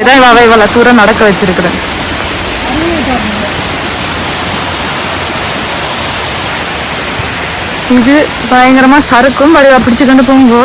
இதான் இவ இவ்வளோ தூரம் நடக்க வச்சிருக்கிறேன். இது பயங்கரமா சறுக்கும். வடிவா பிடிச்சுக்கொண்டு போங்கோ.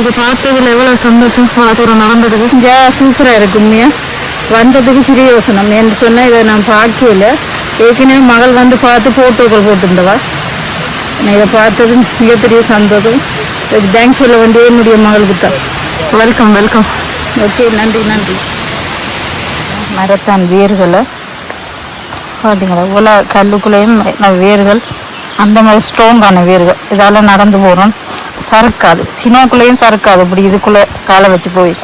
இது பார்த்ததுல எவ்வளவு சந்தோஷம்? இவ்வளவு தூரம் நடந்ததுக்கு இங்கே சூப்பராக இருக்கு உண்மையா? வந்ததுக்கு சிறிய யோசனம். என்று சொன்னால் இதை நான் பார்க்கல ஏற்கனவே மகள் வந்து பார்த்து ஃபோட்டோக்கள் போட்டிருந்தவா? நான் இதை பார்த்தது மிகப்பெரிய சந்தோஷம். இதுக்கு தேங்க்ஸ் சொல்ல வேண்டிய என்னுடைய மகளுக்கு தான் வெல்கம் வெல்கம் ஓகே நன்றி நன்றி. மரத்தான் வேர்களை. பார்த்தீங்களா இவ்வளோ கல்லுக்குள்ளேயும் வேர்கள். அந்த மாதிரி ஸ்ட்ராங்கான வேர்கள். இதால் நடந்து போகிறோம் சறுக்காது. சினோக்குள்ளேயும் சறுக்காது. இப்படி இதுக்குள்ளே காலை வச்சு போய்.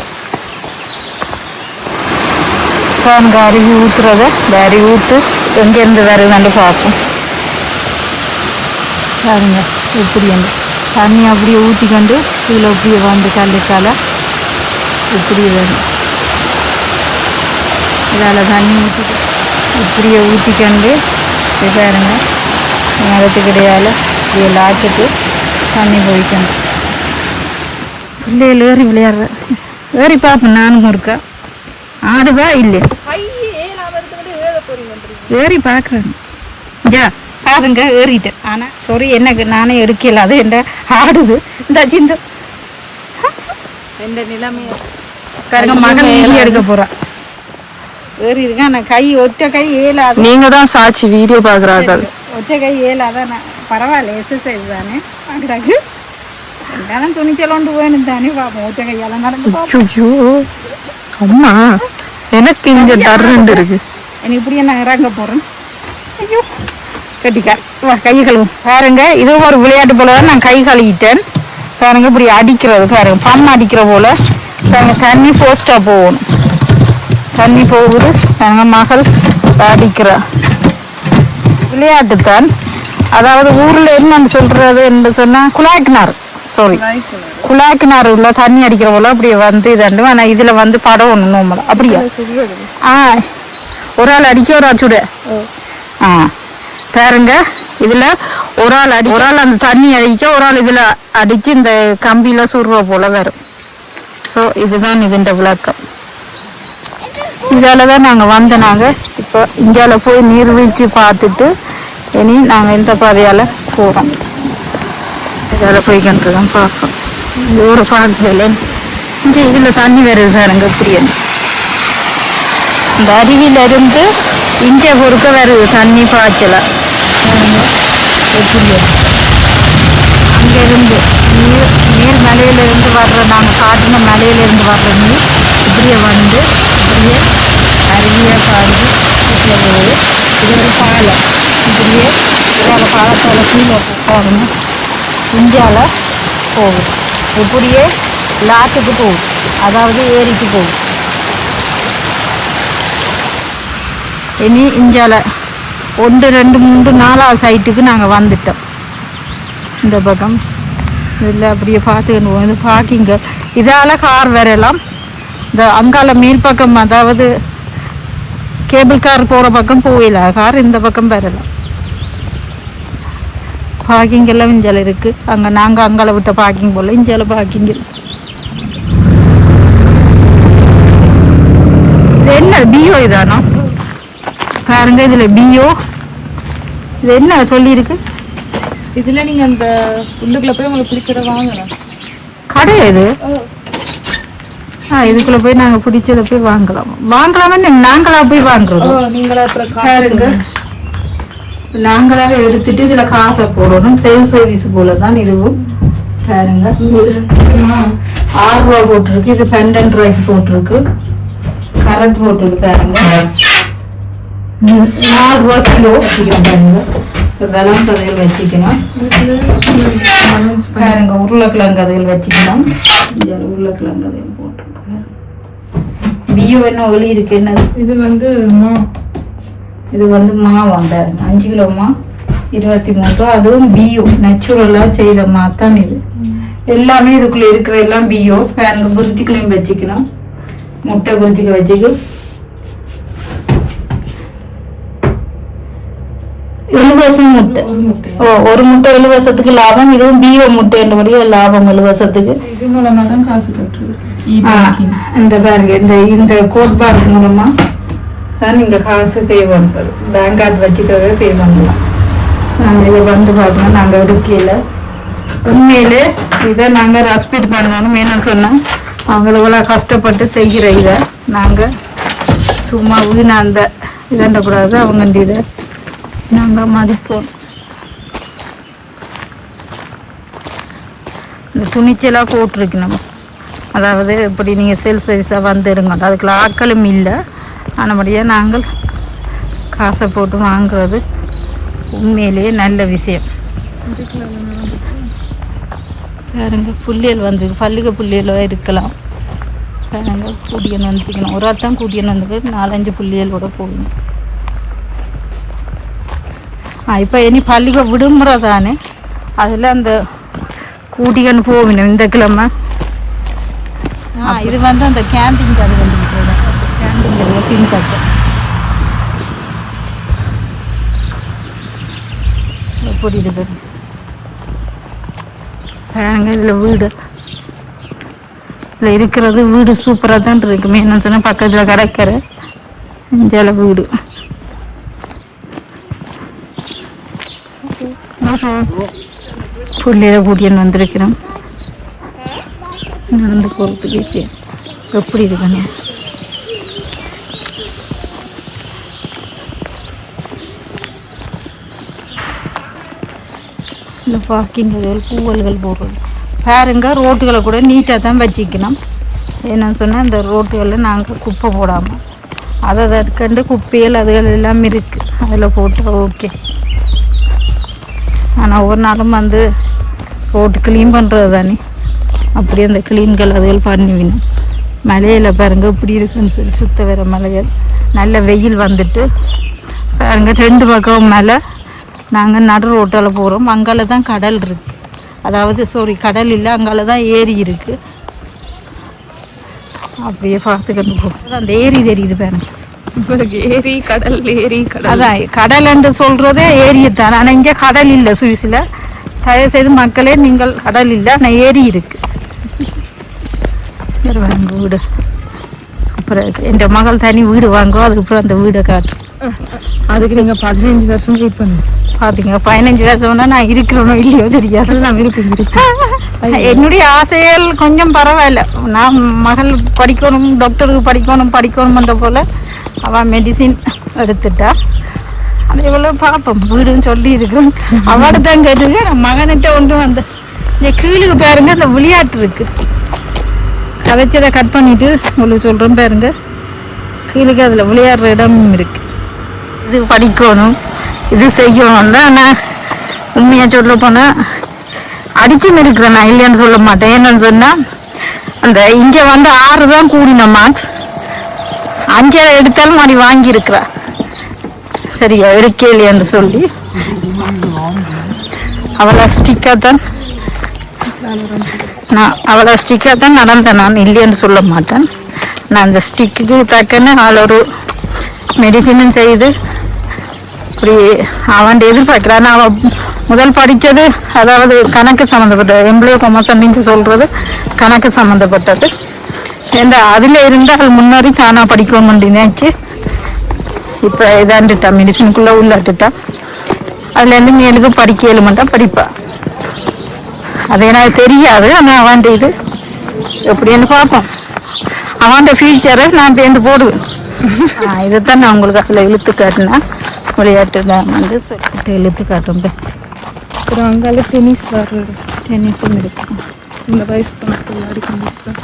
ஃபேனுக்கு அருவி ஊற்றுறத இந்த அருவி ஊற்று எங்கேருந்து வருதுன்னு பார்ப்போம். பாருங்க இப்படி வந்து தண்ணி அப்படியே ஊற்றிக்கொண்டு இதில் அப்படியே வந்து கல்லுக்கால இப்படி வரும் இதால் தண்ணி ஊற்றி இப்படியே ஊற்றிக்கொண்டு இது பாருங்க மரத்துக்கிடையால் இப்படியே லாக்கிட்டு தண்ணி போய்க்கணும் பிள்ளைகள் ஏறி விளையாடுற. ஏறி பார்ப்பேன் நானும் இருக்கா ஆடுதா இல்லையா? ஏறி பார்க்குறேன் ஜா பாருங்க ஏறிட்டேன். ஆனால் சாரி எனக்கு நானே எடுக்கல. அது என்ன ஆடுது. இந்த சிந்த. இந்த நிலைமை பாருங்க மகன் எடுக்க போகிறான் ஏறி இருக்கேன் நான் கை ஒற்றை கை ஏலாது. நீங்க தான் சாட்சி வீடியோ பாக்குறார்கள் ஒற்றை கை ஏலாதான் நான் பரவாயில்ல எக்ஸசைஸ் தானே. பார்க்குறாங்க இருந்தாலும் துணிச்சல் கொண்டு வேணும் தானே ஒற்றை கையால் நடந்து அம்மா எனக்கு இங்க டர்ன்னு இருக்கு எனக்கு இப்படியே நான் இறங்க போகிறேன் ஐயோ கட்டிக்கா வா கை கழுவும் பாருங்க இது ஒரு விளையாட்டு போல நான் கை கழுவிட்டேன் பாருங்க இப்படி அடிக்கிறது பாருங்க பம் அடிக்கிற போல பாருங்க தண்ணி போஸ்ட்டாக போகணும் தண்ணி போகுது பாருங்க மகள் அடிக்கிறா விளையாட்டு தான் அதாவது ஊரில் என்னன்னு சொல்றது என்று சொன்னால் குழாய்க்கினார் சாரி குழாய்க்கினார் உள்ள தண்ணி அடிக்கிற போல அப்படியே வந்து இதண்டு ஆனால் இதில் வந்து படம் ஒன்று நோம்பலாம் அப்படியா? ஆ ஒரு ஆள் அடிக்க ஒரு ஆள் சுட. ஆ பாருங்க. இதுல ஒரு ஆள் அடி ஒரு ஆள் அந்த தண்ணி அடிக்க ஒரு ஆள் இதுல அடிச்சு இந்த கம்பியில சுடுற போல வரும். ஸோ இதுதான் இதுன்ற விளக்கம். இதால தான் நாங்கள் வந்த நாங்கள் இப்போ இந்தியால போய் நீர்வீழ்ச்சி பார்த்துட்டு இனி நாங்கள் இந்த பாதையால் போகிறோம் இதால் போய்கிட்டு தான் பார்ப்போம் ஒரு பாதையில் இங்கே இதில் தண்ணி வருது பாருங்க இப்படியே இந்த அருவியில இருந்து இங்க பொறுக்க வருது தண்ணி பாய்ச்சல அங்கேருந்து நீர் நீர் மலையிலிருந்து வர்ற நாங்கள் காட்டின மலையில இருந்து வர்ற நீர் இப்படியே வந்து இப்படியே அருவியாக பாய்ஞ்சு இப்படியே இது ஒரு பாலம் இப்படியே இதால பாலத்தால கீழே போகணும் இந்தியால போகுது இப்படியே லாட்டுக்கு போகுது அதாவது ஏரிக்கு போகுது இனி இந்தியாவில் ஒன்று ரெண்டு மூன்று நாலாவது சைட்டுக்கு நாங்கள் வந்துட்டோம். இந்த பக்கம். இதில் அப்படியே பார்த்துக்கணும். போகும் இது பார்க்கிங்க இதால் கார் வரலாம் இந்த அங்கால மேல் பக்கம் அதாவது கேபிள் கார் போகிற பக்கம் போயில கார் இந்த பக்கம் வரலாம் பார்க்கிங் எல்லாம் இஞ்சால இருக்குது அங்கே நாங்கள் அங்கால விட்ட பார்க்கிங் போல் இஞ்சால பார்க்கிங் இது என்ன? பிஓ இதானோ? பாருங்க இதுல பிஓ இது என்ன சொல்லியிருக்கு? இதுல நீங்க அந்த உள்ளுக்குள்ள போய் உங்களுக்கு பிடிச்சத வாங்கலாம். கடை இது இதுக்குள்ள போய் நாங்க பிடிச்சத போய் வாங்கலாம். வாங்கலாமா நாங்களா போய் வாங்குறோம். பாருங்க. நாங்களாவே எடுத்துட்டு இதுல காசை போடணும். செல்ஃப் சர்வீஸ் போல தான் இதுவும். பாருங்க. ஆறு ரூபா போட்டிருக்கு. இது பன்னெண்டு ரூபாய்க்கு போட்டிருக்கு. கரண்ட் போட்டிருக்கு பாருங்க. நாலு ரூபா கிலோ பாருங்க. வெலம் கதைகள் வச்சுக்கணும். பாருங்க உருளைக்கிழங்கு கதைகள் வச்சுக்கணும். உருளைக்கிழங்கு போட்டிருக்கேன் பியோ என்ன ஒளி இருக்கு என்னது? இது வந்து மா. இது வந்து மாவாம் பாருங்க அஞ்சு கிலோ மா இருபத்தி மூணு ரூபா அதுவும் பியூ நேச்சுரலாக செய்த மா தான் இது. எல்லாமே இதுக்குள்ள இருக்கிற எல்லாம் பியோ பாருங்க குறிச்சிக்கலையும் வச்சுக்கணும். முட்டை குறிச்சிக்க வச்சுக்கு எழுவசம் முட்டை ஓ ஒரு முட்டை எழுவசத்துக்கு லாபம் இதுவும் பியோ முட்டைன்றபடியே லாபம் எழுவசத்துக்கு இது மூலமா தான் காசு கட்டுறது. ஆ, இந்த பாருங்க இந்த இந்த கோட் பார்க் மூலமா. தான் நீங்க காசு பே பண்றது. பேங்க் கார்டு வச்சுக்கவே பே பண்ணலாம். நாங்கள் இதை வந்து பார்க்கணும். நாங்கள் எடுக்கையில் உண்மையிலே இதை நாங்கள் ரெஸ்பெக்ட் பண்ணணும் என்ன சொன்னால் அவங்கள இவ்வளோ கஷ்டப்பட்டு செய்கிற இதை நாங்கள் சும்மா வீணா அந்த இதண்டக்கூடாது. அவங்க இதை நாங்கள் மதிப்போம். இந்த துணிச்சலாக போட்டிருக்கணும். அதாவது இப்படி நீங்கள் செல் சர்வீஸாக வந்துடுங்க அதுக்குள்ள ஆட்களும் இல்லை. ஆனபடியாக நாங்கள் காசை போட்டு வாங்குறது உண்மையிலேயே நல்ல விஷயம். பாருங்க புள்ளியல் வந்து பல்லுக புள்ளியலாக இருக்கலாம். பாருங்க கூட்டியன் வந்துருக்கணும் ஒரு அத்தான் கூட்டியன் வந்து நாலஞ்சு புள்ளியலோட போகணும். இப்போ இனி பள்ளிக விடுமுறை தானே அதில் அந்த கூட்டிகன் போகணும் இந்த கிழமை இது வந்து அந்த கேம்பிங் அது வந்து கேம்பிங் அது பின்பக்கம் எப்படி இருக்கு பாருங்க இதில் வீடு இதில் இருக்கிறது வீடு சூப்பராக தான் இருக்குமே என்ன சொன்னால் பக்கத்தில் கடற்கரை இந்தியாவில் வீடு புள்ளையில கூட்டியன் வந்திருக்கிறோம் நடந்து போகிறதுக்கு எப்படி இது இருக்குங்க இந்த பார்க்கிங் இதுகள் பூவல்கள் போடுறது. பாருங்க ரோட்டுகளை கூட நீட்டாக தான் வச்சுக்கணும். என்னன்னு சொன்னால் இந்த ரோட்டுகளில் நாங்கள் குப்பை போடாமல் அதை தற்கண்டு குப்பைகள் அதுகள் எல்லாம் இருக்குது அதில் போட்டால் ஓகே. ஆனால் ஒரு நாளும் வந்து ரோட்டு க்ளீன் பண்ணுறது தானே. அப்படியே அந்த க்ளீன்கள் அதுகள் பண்ணிவிடும் மலையில் பாருங்க இப்படி இருக்குன்னு சொல்லி சுத்த வர மலைகள். நல்ல வெயில் வந்துட்டு பாருங்க ரெண்டு பக்கம் மலை நாங்கள் நடு ரோட்டில் போகிறோம் அங்கால தான் கடல் இருக்குது அதாவது சாரி கடல் இல்லை அங்கால தான் ஏரி இருக்குது அப்படியே பார்த்துக்கிட்டு போகிறோம் அந்த ஏரி தெரியுது பாருங்க. ஏரி கடல் ஏரி கடல். அதான் கடல் என்று சொல்றதே ஏரியத்தான் ஆனால் இங்கே கடல் இல்லை சுவிஸில். தயவு செய்து மக்களே நீங்கள் கடல் இல்லை ஆனால் ஏரி இருக்கு. வீடு. அப்புறம் என் மகள் தனி வீடு வாங்குவோம் அதுக்கப்புறம் அந்த வீடை காட்டு. அதுக்கு நீங்க பதினஞ்சு வருஷம் வெயிட் பண்ணுங்க பார்த்தீங்க பதினஞ்சு வருஷம்னா நான் இருக்கிறோனோ இல்லையோ தெரியாது. எல்லாம் இருக்கு இருக்கு. என்னுடைய ஆசைகள் கொஞ்சம் பரவாயில்ல. நான் மகள் படிக்கணும் டாக்டருக்கு படிக்கணும் படிக்கணும்ன்ற போல. அவள் மெடிசின் எடுத்துட்டா. அதே இவ்வளோ பார்ப்போம் வீடுன்னு சொல்லி இருக்கோம் அவட தான் கேட்டுருக்கு நான் மகன்கிட்ட ஒன்று வந்த இந்த கீழுக்கு பாருங்க அந்த விளையாட்டு இருக்கு. கதைச்சதை கட் பண்ணிட்டு உங்களுக்கு சொல்கிறேன் பாருங்க. கீழுக்கு அதில் விளையாடுற இடமும் இருக்கு. இது படிக்கணும். இது செய்யணும். தான் நான் உண்மையாக சொல்ல போனால் அடிச்சும் இருக்கிறேன் நான். இல்லைன்னு சொல்ல மாட்டேன். என்னன்னு சொன்னால் அந்த இங்கே வந்து ஆறு தான் கூடின மார்க்ஸ் அஞ்சரை எடுத்தாலும் மாதிரி வாங்கியிருக்கிறா. சரியா இருக்கேலி என்று சொல்லி. அவளை ஸ்டிக்காக தான். நான் அவளை ஸ்டிக்காக தான் நடந்தேன். நான் இல்லைன்னு சொல்ல மாட்டேன். நான் அந்த ஸ்டிக்கு தக்கன்னு அவள் ஒரு மெடிசினும் செய்து இப்படி அவன் எதிர்பார்க்குறான். அவன் முதல் படித்தது அதாவது கணக்கு சம்மந்தப்பட்டது எம்ப்ளாயி கொமர்ஸ் நீங்கள் சொல்கிறது கணக்கு சம்மந்தப்பட்டது. ஏண்டா அதில் இருந்தால் முன்னாடி தானாக படிக்கணும்னு நினைச்சு? இப்போ இதாண்டுட்டா மெடிசனுக்குள்ளே உள்ளாட்டுட்டா. அதுலேருந்து மேலுக்கு படிக்க இயலுமெண்டா படிப்பா. அது எனக்கு தெரியாது ஆனால் அவன் இது. எப்படின்னு பார்ப்போம். அவன் ஃபியூச்சரை நான் பேருந்து போடுவேன். இதைத்தான் நான் உங்களுக்கு அதில் இழுத்து காட்டினேன் விளையாட்டு நான் வந்து சொல்லிட்டு இழுத்து காட்டுறேன் அப்புறம் அங்கால டென்னிஸ் விளாடுறது டென்னிஸும் இருக்கும் இந்த வயசு பொண்ணுக்கு விளையாடி கொண்டிருக்கேன்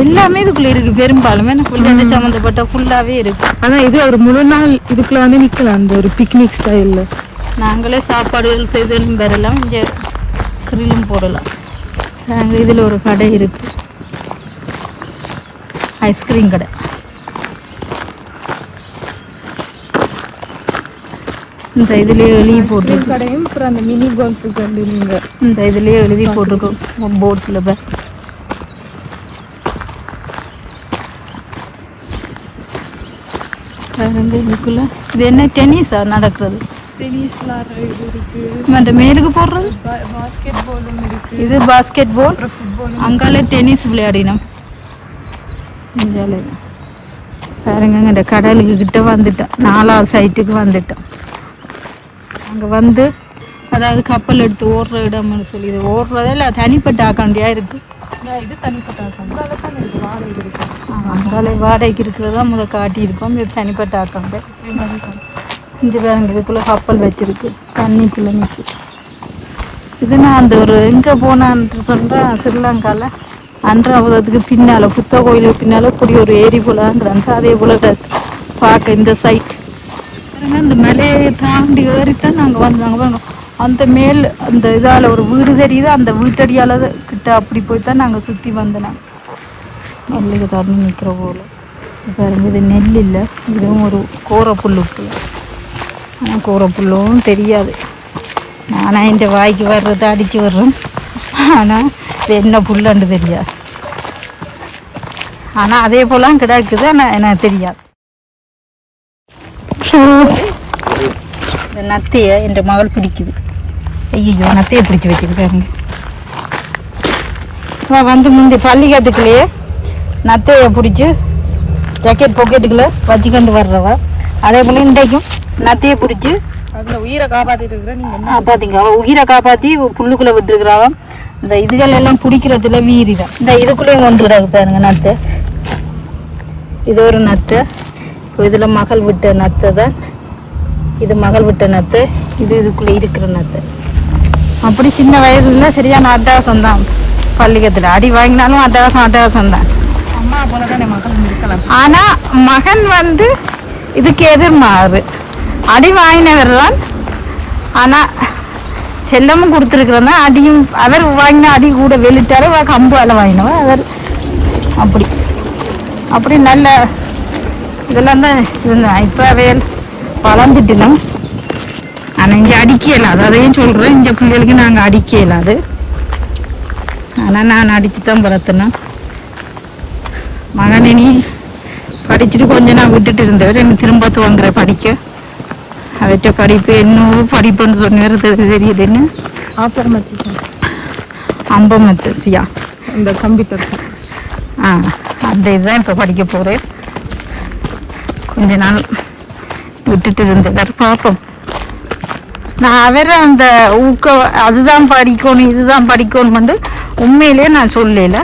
எல்லாமே இதுக்குள்ள இருக்கு. பெரும்பாலுமே விளையாட்டு சம்மந்தப்பட்ட ஃபுல்லாகவே இருக்கு. ஆனா இது ஒரு முழு நாள் இதுக்குள்ள வந்து நிக்கலாம் அந்த ஒரு பிக்னிக் ஸ்டைல்ல நாங்களே சாப்பாடுகள் செய்தலும் பெறலாம் இங்கே கிரிலும் போடலாம். நாங்கள் இதில் ஒரு கடை இருக்கு. ஐஸ்கிரீம் கடை. இந்த இதுலயே எழுதி போட்டிருக்கு கடையும் அப்புறம் அந்த மினி கோல்ஃபுக்கு வந்து நீங்கள் இந்த இதுலயே எழுதி போட்டிருக்கோம். போட்டில் பே பாருங்க இதுக்குள்ள இது என்ன டென்னிஸா நடக்கிறது? டென்னிஸ் விளாட்ற இது இருக்குது மற்ற மேலுக்கு போடுறது? பாஸ்கெட் பாலும் இருக்குது இது பாஸ்கெட் பால் அங்கால டென்னிஸ் விளையாடினோம். இந்தியாவில் பாருங்க இந்த கடலுக்கு கிட்ட வந்துட்டோம் நாலாவது சைட்டுக்கு வந்துட்டோம் அங்கே வந்து அதாவது கப்பல் எடுத்து ஓடுற இடம்னு சொல்லி இது ஓடுறதே இல்லை தனிப்பட்ட ஆக்காண்டியாக இருக்குது இது தனிப்பட்ட அக்கௌண்ட் அங்காலே வாடகைக்கு இருக்கிறதா முத காட்டியிருப்போம் இது தனிப்பட்ட ஆக்காங்க இங்கே பாருங்க இதுக்குள்ளே கப்பல் வச்சிருக்கு. தண்ணிக்குள்ளே நிற்கி இது நான் அந்த ஒரு எங்கே போனான்னு சொல்கிறேன் ஸ்ரீலங்காவில் அன்றாவதத்துக்கு பின்னால் புத்த கோயிலுக்கு பின்னால் இப்படி ஒரு ஏரி போல தான் அதே போல் பார்க்க இந்த சைட் பாருங்க இந்த மலையை தாண்டி ஏறித்தான் நாங்கள் வந்தாங்க வந்தோம் அந்த மேல் அந்த இதால் ஒரு வீடு தெரியுது? அந்த வீட்டடியால் கிட்ட அப்படி போய் தான் நாங்கள் சுற்றி வந்தோம் நெல்லுக்கு தண்ணி நிற்கிற போல். பாருங்க இது நெல் இல்லை இதுவும் ஒரு கோர புல்லுக்கு ஆனால் கோர புல்லும் தெரியாது. நானாக இந்த வாய்க்கு வர்றது அடித்து வர்றோம். ஆனால் இது என்ன புல்லுன்னு தெரியாது. ஆனால் அதே போலாம் கிடக்குது ஆனால் எனக்கு தெரியாது. இந்த நத்தையை என் மகள் பிடிக்குது. ஐயோ நத்தையை பிடிச்சி வச்சுருக்காருங்க வா வந்து பள்ளி பள்ளிக்கத்துக்குள்ளேயே நத்தையை பிடிச்சி ஜாக்கெட் பாக்கெட்டுக்குள்ளே வச்சுக்கொண்டு வர்றவ. அதே போல் இன்றைக்கும் நத்தையை பிடிச்சி அதில் உயிரை காப்பாற்றிட்டு இருக்கிற நீங்கள் ஆ, பாத்தீங்க அவ உயிரை காப்பாற்றி புல்லுக்குள்ளே விட்டுருக்குறாவ இந்த இதுகள் எல்லாம் பிடிக்கிறதுல வீரி தான். இந்த இதுக்குள்ளேயும் கொண்டு கிடக்கு பாருங்க நத்தை. இது ஒரு நத்தை. இதில் மகள் விட்ட நத்தை தான். இது மகள் விட்ட நத்தை. இது இதுக்குள்ளே இருக்கிற நத்தை. அப்படி சின்ன வயதுல சரியான அட்டகாசம் தான். பள்ளிக்கத்தில் அடி வாங்கினாலும் அட்டகாசம் அட்டகாசம் தான். ஆனா மகன் வந்து இதுக்கு எதிர்மாறு. அடி வாங்கினவர் தான் ஆனா செல்லமும் கொடுத்துருக்குறதா அடியும் அவர் வாங்கின அடி கூட வெளிட்டாரு அவ கம்பு அவர் அப்படி. அப்படி நல்ல இதெல்லாம் தான் இருந்தேன் இப்போ வேல் வளர்ந்துட்டுனோம் ஆனால் இங்கே அடிக்கல அது அதையும் சொல்கிறேன் இந்த பிள்ளைகளுக்கு நாங்கள் அடிக்கல அது ஆனால் நான் அடித்து தான் வளர்த்துனேன் மகனை நீ படிச்சுட்டு கொஞ்சம் நான் விட்டுட்டு இருந்தவர் எனக்கு திரும்ப துவங்குற படிக்க. அவற்ற படிப்பு என்னவோ படிப்புன்னு சொன்னவர் தெரி- தெரியுதுன்னு ஆப்பர் மச்சிசன் அம்பமத்து சியா இந்த கம்ப்யூட்டர் ஆ அந்த இதுதான் இப்போ படிக்க போகிறேன் கொஞ்ச நாள் விட்டுட்டு இருந்தவர் பார்ப்போம் நான் அவரை அந்த ஊக்க அதுதான் படிக்கணும் இதுதான் படிக்கணும் உண்மையிலேயே நான் சொல்லல.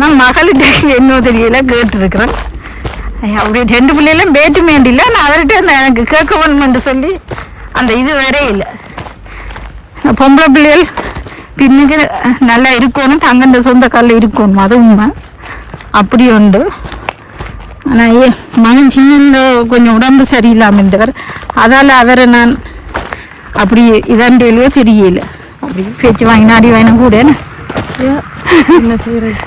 நான் மகளிட்ட என்ன தெரியல கேட்டுருக்குறேன். அப்படி ரெண்டு பிள்ளைகளும் பேட்டு மேண்டில்ல நான் அவர்கிட்ட அந்த எனக்கு கேட்க வேணுமென்று சொல்லி அந்த இது வரே இல்லை. பொம்பளை பிள்ளைகள் பின்னுக்கு நல்லா இருக்கணும் தங்கண்ட சொந்த காலில் இருக்கணும் அது உண்மை. அப்படி உண்டு. ஆனால் ஏ மகன் சின்ன கொஞ்சம் உடம்பு சரியில்லாமல் இருந்தவர். அதால் அவரை நான் அப்படி இதண்டிலையோ தெரியல. அப்படி பேச்சு வாங்கினாடி வாங்கினா கூட என்ன செய்யறது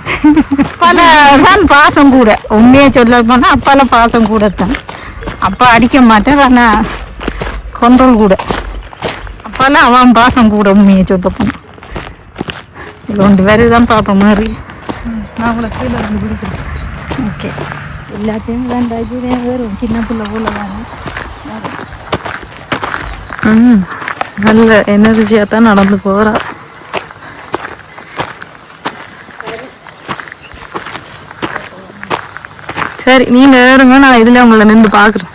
பல தான் பாசம் கூட. உண்மையை சொல்ல போனால் அப்பால பாசம் கூட தான் அப்பா அடிக்க மாட்டேன் ஆனால் கொண்டோல் கூட. அப்பால அவன் பாசம் கூட உண்மையை சொல்ல போனால் இது ஒன்று வேறு தான் பார்ப்போம் மாதிரி நான் உங்களை கீழே இருந்து பிடிக்கிறேன். ஓகே. எல்லாத்தையும் வேண்டாம் வரும் சின்ன பிள்ளை போல தானே ம். நல்ல எனர்ஜியாக தான் நடந்து போகிறா சரி நீங்க ஏறுங்க நான் இதுல உங்களை நின்று பார்க்குறேன்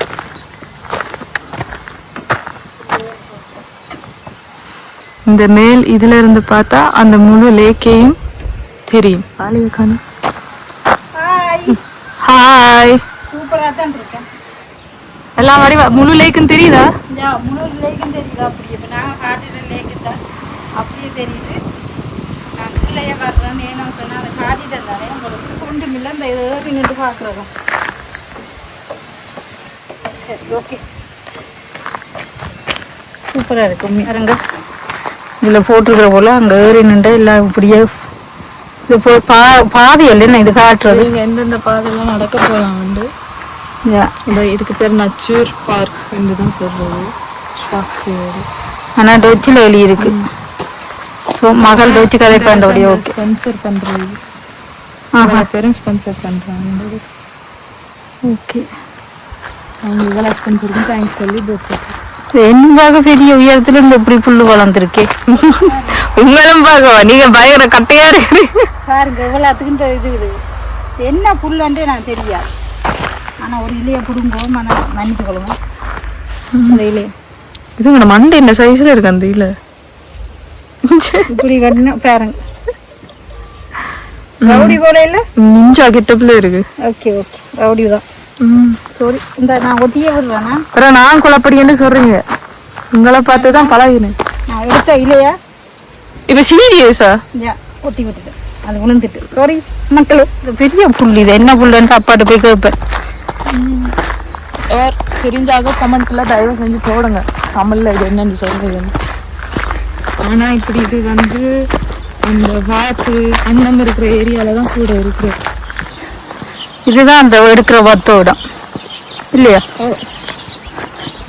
இந்த மேல் இதுல இருந்து பார்த்தா அந்த முழு லேக்கையும் தெரியும். ஹாய் சூப்பராக தான் இருக்கேன். எல்லாம் வடிவா முழு லேக்கும் தெரியுதா? முழு லேக்கும் தெரியுது? அப்படி இப்போ நாங்கள் காட்டுற லேக்கு தான் அப்படியே தெரியுது. நான் கீழே பார்க்குறேன் ஏன்னா சொன்னால் அதை காட்டிட்டு இருந்தானே இல்லை இந்த இதை நின்று பார்க்குறதும் சரி ஓகே சூப்பராக இருக்கு உண்மையாருங்க இதில் போட்டிருக்கிற போல அங்கே ஏறி நின்று எல்லாம் இப்படியே இது போ பா பாதி இல்லைன்னு இது காட்டுறது நீங்க எந்தெந்த பாதையெல்லாம் நடக்க போலாம் வந்து. இந்த இதுக்கு பேர் நச்சூர் பார்க் என்று தான் சொல்றது ஆனால் டொச்சில் எழுதி இருக்கு ஸோ மகள் டொச்சு கதை பண்ணுறோடைய ஓகே ஸ்பான்சர் பண்றது ஆஹா பேரும் ஸ்பான்சர் பண்றாங்க. ஓகே அவங்க இவ்வளோ ஸ்பான்சருக்கு தேங்க்ஸ் சொல்லி என்னவாக பெரிய உயரத்துல இருந்து எப்படி புல்லு வளர்ந்துருக்கே? உங்களும் பார்க்கவா? நீங்க பயங்கர கட்டையா இருக்கிறீங்க பாருங்க இவ்வளோத்துக்கு இந்த இது இது என்ன புல்லுன்ட்டு நான் தெரியாது. ஆனால் ஒரு இலையை பிடுங்கோ மன மன்னிச்சு கொள்ளுங்க அந்த இலையை. இது உங்களோட மண்டை என்ன சைஸ்ல இருக்கு அந்த இல்ல இப்படி கட்டினா பாருங்க. ரவுடி போல இல்லை? நிஞ்சா கெட்டப்ல இருக்கு. Okay okay. ரவுடி தான். சாரி இந்த நான் ஒட்டியே விடுறேன்னா அப்புறம் நான் குழப்படின்னு சொல்றீங்க. உங்களை பார்த்து தான் பழகினேன். நான் எடுத்த இலையை இப்ப சீரியஸா யா ஒட்டி விட்டுட்டேன் அது விழுந்துட்டு சாரி மக்களே. இது பெரிய புல் இது. என்ன புல்லுன்ட்டு அப்பாட்ட போய் கேட்பேன். யார்? தெரிஞ்சாக கமெண்ட்ல தயவு செஞ்சு போடுங்க. தமிழ்ல இது என்னன்னு சொல்றீங்கன்னு. ஆனா இப்படி இது வந்து அந்த வாத்து அண்ணம் இருக்கிற ஏரியால தான் கூட இருக்கு இதுதான் அந்த எடுக்கிற வத்த இடம். இல்லையா?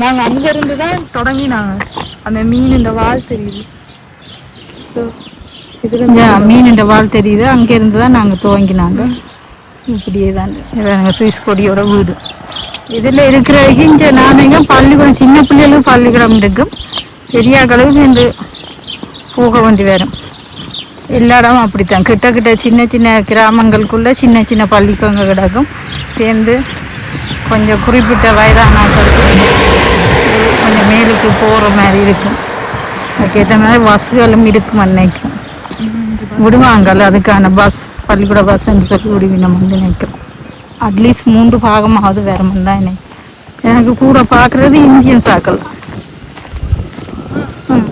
நாங்க அங்க இருந்து தான் தொடங்கினாங்க. அந்த மீன் இந்த வால் தெரியுது. ஏன் மீனின்ற வால் தெரியுது. அங்கே இருந்து தான் நாங்கள் துவங்கினாங்க. இப்படியே தான். நாங்கள் சுவிஸ் கொடியோட வீடு. இதில் இருக்கிற இங்கே நானுங்க பள்ளிக்கூடம் சின்ன பிள்ளைகளுக்கு பள்ளிக்கூடம் இருக்கும் பெரிய அளவுக்கு இந்த போக வேண்டி வரும். எல்லா இடமும் அப்படித்தான். கிட்ட கிட்ட சின்ன சின்ன கிராமங்களுக்குள்ள சின்ன சின்ன பள்ளிக்கங்க கிடக்கும். சேர்ந்து கொஞ்சம் குறிப்பிட்ட வயதானவர்களுக்கு கொஞ்சம் மேலுக்கு போகிற மாதிரி இருக்கும். அதுக்கேற்ற மாதிரி வசதிகளும் இருக்கும் அன்னைக்கும் விடுவாங்கல்ல அதுக்கான பஸ் பள்ளிக்கூட பஸ்ன்னு சொல்லி விடுவினம் வந்து நினைக்கிறோம். அட்லீஸ்ட் மூன்று பாகமாவது வேறு தான் எனக்கு எனக்கு கூட பார்க்குறது இந்தியன் சாக்கள் தான் ம்.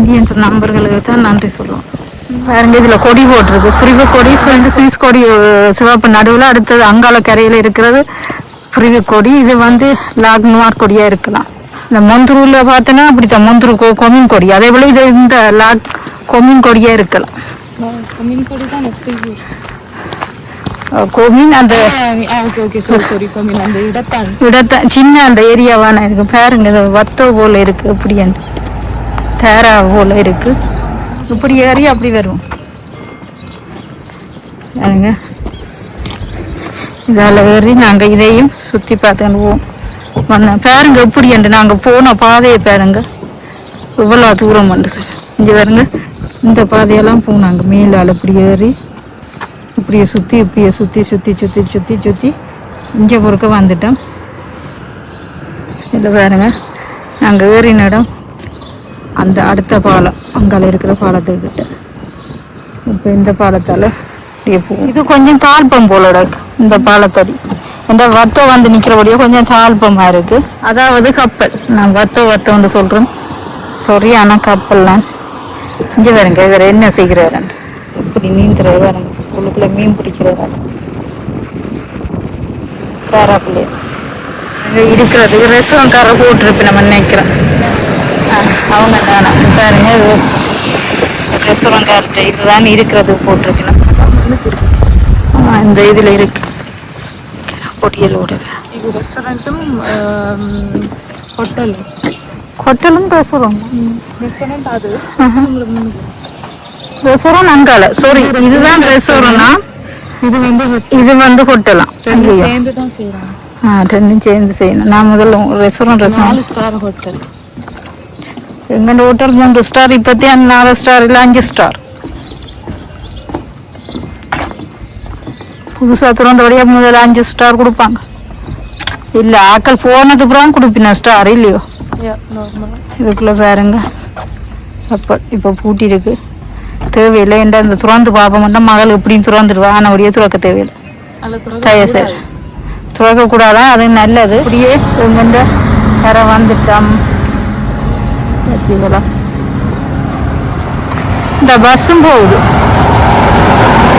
இந்தியன்ஸ் நம்பர்களுக்கு தான் நன்றி சொல்லுவோம். பாருங்க இதுல கொடி போட்டிருக்கு. பிரிவு கொடி வந்து சுவிஸ் கொடி சிவப்பு நடுவில் அடுத்தது அங்காள கரையில இருக்கிறது பிரிவு கொடி. இது வந்து லாக்னுவார் கொடியா இருக்கலாம். இந்த மொந்தூர்ல பார்த்தோன்னா அப்படித்தான். மொந்தூர் கொ கொமின் கொடி. அதே போல இது இந்த லாக் கொமின் கொடியா இருக்கலாம். கொடி தான் கொமின் அந்த இடத்தான். இடத்த சின்ன அந்த ஏரியாவான இருக்கு. பாருங்க இது வத்தோ போல இருக்கு. இப்படி தேரா போல இருக்கு. இப்படி ஏறி அப்படி வரும். பாருங்க. இதால ஏறி நாங்க இதையும் சுத்தி பார்த்துன்னு போவோம். வந்தோம் பாருங்க எப்படி என்று நாங்க போன பாதையை பாருங்க. இவ்வளோ தூரம் வந்து சொல்லி இங்க பாருங்க. இந்த பாதையெல்லாம் போனாங்க மேலால் இப்படி ஏறி இப்படியே சுத்தி இப்படியே சுத்தி சுத்தி சுத்தி சுத்தி சுத்தி இங்க பொறுக்க வந்துட்டோம். இதில் பாருங்க. நாங்கள் ஏறின இடம் அந்த அடுத்த பாலம் அங்கால இருக்கிற பாலத்துக்கிட்ட இப்போ இந்த பாலத்தால் இது கொஞ்சம் தாழ்ப்பம் போல இருக்கு. இந்த பாலத்தடி. இந்த வத்தோ வந்து நிற்கிறபடியே கொஞ்சம் தாழ்ப்பமா இருக்கு. அதாவது கப்பல். நான் வத்தோ வத்தோன்னு சொல்கிறேன் சரியான கப்பல்லாம் இங்கே பாருங்க இவர் என்ன செய்கிறாரு? இப்படி நீந்துறது பாருங்க. உள்ளுக்குள்ள மீன் பிடிக்கிறாரு பேராப்பிள்ளை அங்கே இருக்கிறது ரெஸ்டாரண்ட் காரை போட்டிருப்பேன் நம்ம நினைக்கிறேன் அவங்க தானே பாருங்க இது ரெஸ்டாரண்ட் கார்ட்ட இதுதான் இருக்கிறது போட்டிருக்கணும் ஆ, இந்த இதில் இருக்கு. பொடியலோட இது ரெஸ்டாரண்ட்டும் ஹோட்டலும் ஹோட்டலும் ரெஸ்டாரண்ட் ரெஸ்டாரண்ட் அது. ரெஸ்டாரண்ட் அங்கால. சாரி இதுதான் ரெஸ்டாரண்டா இது வந்து இது வந்து ஹோட்டலாம் ரெண்டு சேர்ந்து தான் செய்யறாங்க ஆ ரெண்டும் சேர்ந்து செய்யணும். நான் முதல்ல ரெஸ்டாரண்ட் ரெஸ்டாரண்ட் நாலு ஸ்டார் ஹோட்டல் ஹோட்டல் மூன்று ஸ்டார் இப்போத்தி நாலு ஸ்டார் இல்லை அஞ்சு ஸ்டார் புதுசாக திறந்தபடியாக முதல்ல அஞ்சு ஸ்டார் கொடுப்பாங்க இல்லை ஆக்கள் போனது அப்புறம் கொடுப்பின ஸ்டார் இல்லையோ இதுக்குள்ளே பாருங்க அப்போ இப்போ பூட்டி இருக்கு தேவையில்லை என்ற இந்த துறந்து பார்ப்போம்னா மகள் எப்படியும் துறந்துடுவா ஆனபடியே துறக்க தேவையில்லை அதில் தய சார் துறக்கக்கூடாதான் அது நல்லது அப்படியே இங்கிட்ட வர வந்துட்டோம் பார்த்தீங்களா இந்த பஸ்ஸும் போகுது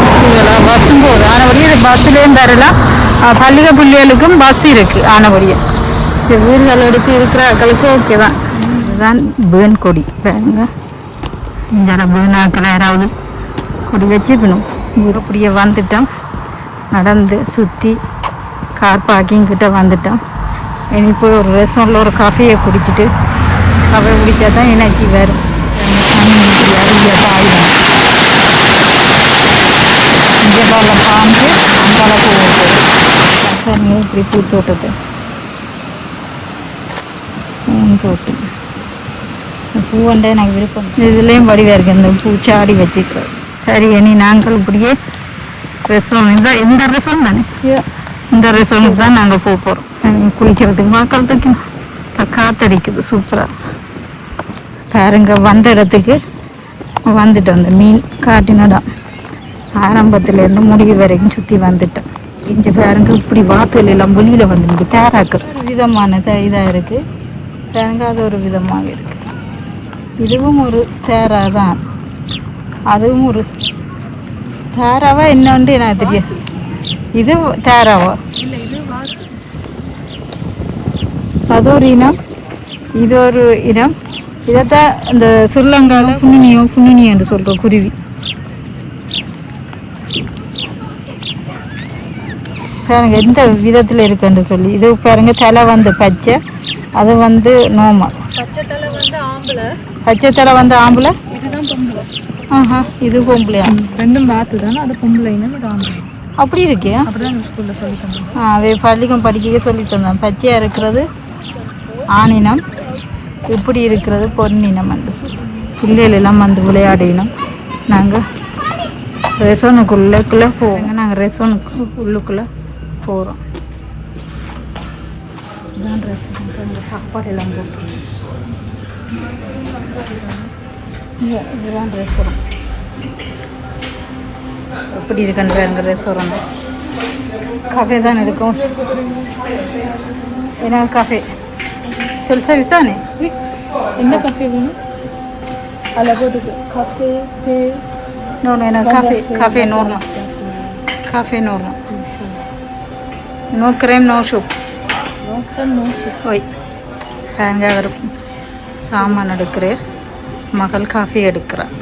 பார்த்தீங்களா பஸ்ஸும் போகுது ஆனபடியே இது பஸ்ஸுலேயும் தரலாம் பள்ளிக பிள்ளைகளுக்கும் பஸ் இருக்குது ஆனபடியே இந்த வீடுகள் எடுத்து இருக்கிற ஓகே தான் இதுதான் பேன் கொடி பாருங்க இந்த பேனாக்கள் யாராவது கொடி வச்சுக்கணும் இப்படியே வந்துட்டோம் நடந்து சுற்றி கார் பார்க்கிங் கிட்டே வந்துட்டோம் இனி போய் ஒரு ரெஸ்டாரண்ட்டில் ஒரு காஃபியை குடிச்சிட்டு காஃபி குடித்தா தான் எனர்ஜி வரும் பாருங்க இப்படி பூ தோட்டத்தை தோட்டம் பூவண்டை எனக்கு விருப்பம். இதுலேயும் வடிவாக இருக்குது இந்த பூச்சாடி வச்சுக்கிறது சரி இனி நாங்கள் இப்படியே ரெஸ்டாரண்ட் இந்த இந்த ரெஸ்டாரண்ட் தானே? இந்த ரெஸ்டாரண்ட் தான் நாங்கள் போக போகிறோம் குளிக்கிறதுக்கு வாக்கிறதுக்கு காத்தடிக்குது சூப்பராக பாருங்க வந்த இடத்துக்கு வந்துட்டோம் அந்த மீன் காட்டினடம் ஆரம்பத்துலேருந்து முடிவு வரைக்கும் சுற்றி வந்துட்டோம் இங்கே பாருங்க இப்படி வாத்துகள் எல்லாம் வெளியில் வந்து தேராக்கு. விதமான இதாக இருக்குது பாருங்க அது ஒரு விதமாக இருக்கு. இதுவும் ஒரு தேரா தான் அதுவும் ஒரு தேராவா என்னன்னு எனக்கு தெரியாது. இது தேராவா? அது ஒரு இனம். இது ஒரு இனம். இதைத்தான் இந்த ஸ்ரீலங்காவில் புன்னினியோ புன்னினி என்று சொல்கிற குருவி. பாருங்க எந்த விதத்தில் இருக்குன்னு சொல்லி. இது பாருங்க தலை வந்து பச்சை அது வந்து நோமல் பச்சை தலை வந்து ஆம்பளை. பச்சை தலை வந்து ஆம்பளை? இதுதான் பொம்பளை. ஆஹா இது பொம்பளையா? ரெண்டும் பார்த்து தானே அது பொம்பளைன்னு இது ஆம்பளை. அப்படி இருக்கே? அப்படிதான் ஸ்கூலில் சொல்லி தந்தாங்க. ஆ பள்ளிக்கும் படிக்க சொல்லி தந்தேன். பச்சையாக இருக்கிறது ஆணினம் இப்படி இருக்கிறது பொன்னினம் என்று சொல்லி. பிள்ளைகள் எல்லாம் வந்து விளையாடினோம். நாங்கள் ரெசோனுக்குள்ளக்குள்ளே போவோம். நாங்கள் ரெசோனுக்கு உள்ளுக்குள்ளே போகிறோம் இதுதான் ரெஸ்டாரண்ட் சாப்பாடு எல்லாம் போட்டு இதுதான் ரெஸ்டாரண்ட் எப்படி இருக்குன்ற எங்கள் ரெஸ்டாரண்ட் கஃபே தான் இருக்கும். ஏன்னா கஃபே செல் சர்வீஸ் தானே என்ன கஃபே வேணும்? அதில் போட்டுக்கு. கஃபே தே நோ நோ என்ன cafe cafe normal cafe normal no cream no ஷூப் ஓய் பாருங்க அவர் சாமான் எடுக்கிறார். மகள் காஃபி எடுக்கிறார்.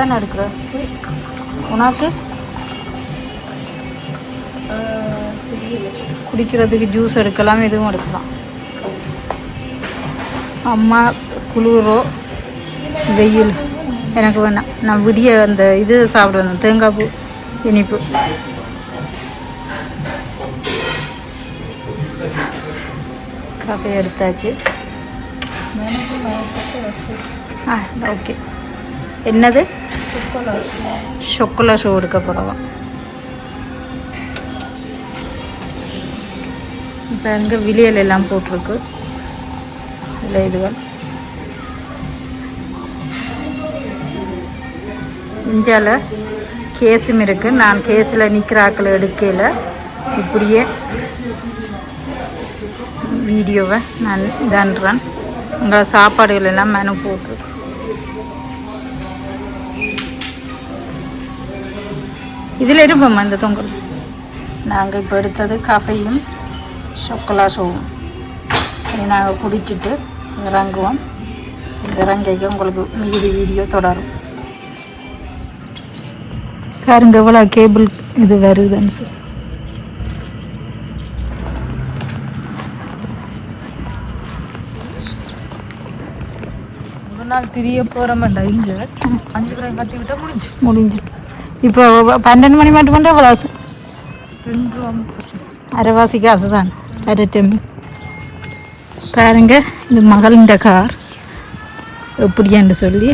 தானே எடுக்கிற? உனக்கு? குடிக்கிறதுக்கு ஜூஸ் எடுக்கலாம் எதுவும் எடுக்கலாம். அம்மா குளிரோ வெயில். எனக்கு வேணாம். நான் விடிய அந்த இது சாப்பிடுவேன் தேங்காய் பூ இனிப்பு. காஃபி எடுத்தாச்சு. ஆ ஓகே. என்னது? சொக்கோலா ஷோ எடுக்க போகிறவா இப்போ அங்கே விளியல் எல்லாம் போட்டிருக்கு. இல்லை இதுகள் இஞ்சால கேஸும் இருக்குது நான் கேஸில் நிற்கிற ஆக்களை எடுக்கல. இப்படியே வீடியோவை நான் இதான்றேன். உங்களை சாப்பாடுகள் எல்லாம் மெனு போட்டிருக்கு. இதில் இருப்போம் அந்த தொங்கல். நாங்கள் இப்போ எடுத்தது கஃபையும் சொக்கலாசவும் இதை நாங்கள் குடிச்சிட்டு இறங்குவோம். இறங்கைக்கு உங்களுக்கு மீதி வீடியோ தொடரும். பாருங்க எவ்வளோ கேபிள் இது வருதுன்னு சொல்லி. நாள் தெரிய போகிறோம்டா இங்கே அஞ்சு கிராம் கட்டி விட்டால் முடிஞ்சு. முடிஞ்சு. இப்போ பன்னெண்டு மணி மட்டும் ரெண்டு ரூபா அரைவாசி காசு தான் அரை டைம் பாருங்க இது மகளின் கார் எப்படியான்னு சொல்லி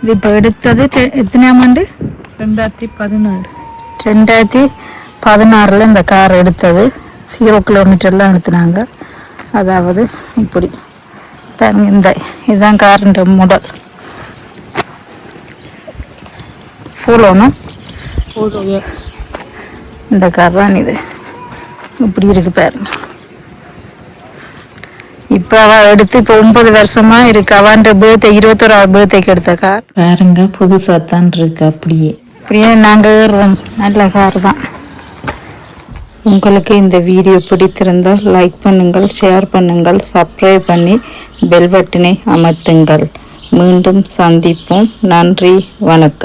இது இப்போ எடுத்தது எத்தனையாம் ஆண்டு ரெண்டாயிரத்தி பதினாறு ரெண்டாயிரத்தி பதினாறில் இந்த கார் எடுத்தது ஜீரோ கிலோமீட்டர்லாம் எடுத்துனாங்க அதாவது இப்படி பாருங்க இந்த இதுதான் காருன்ற மாடல் ஃபோலோனும் போதும் இந்த கார் தான் இது. இப்படி இருக்கு பாருங்க இப்போ அவ எடுத்து இப்போ ஒன்பது வருஷமா இருக்கு. அவன்ற பேர்த்தை இருபத்தோராவது பேர்த்தைக்கு எடுத்த கார். பாருங்க புதுசாக தான் இருக்கு அப்படியே. அப்படியே நாங்கள் ஏறுவோம் நல்ல கார் தான். உங்களுக்கு இந்த வீடியோ பிடித்திருந்தால் லைக் பண்ணுங்கள் ஷேர் பண்ணுங்கள் சப்ஸ்கிரைப் பண்ணி பெல் பட்டனை அமர்த்துங்கள். மீண்டும் சந்திப்போம். நன்றி வணக்கம்.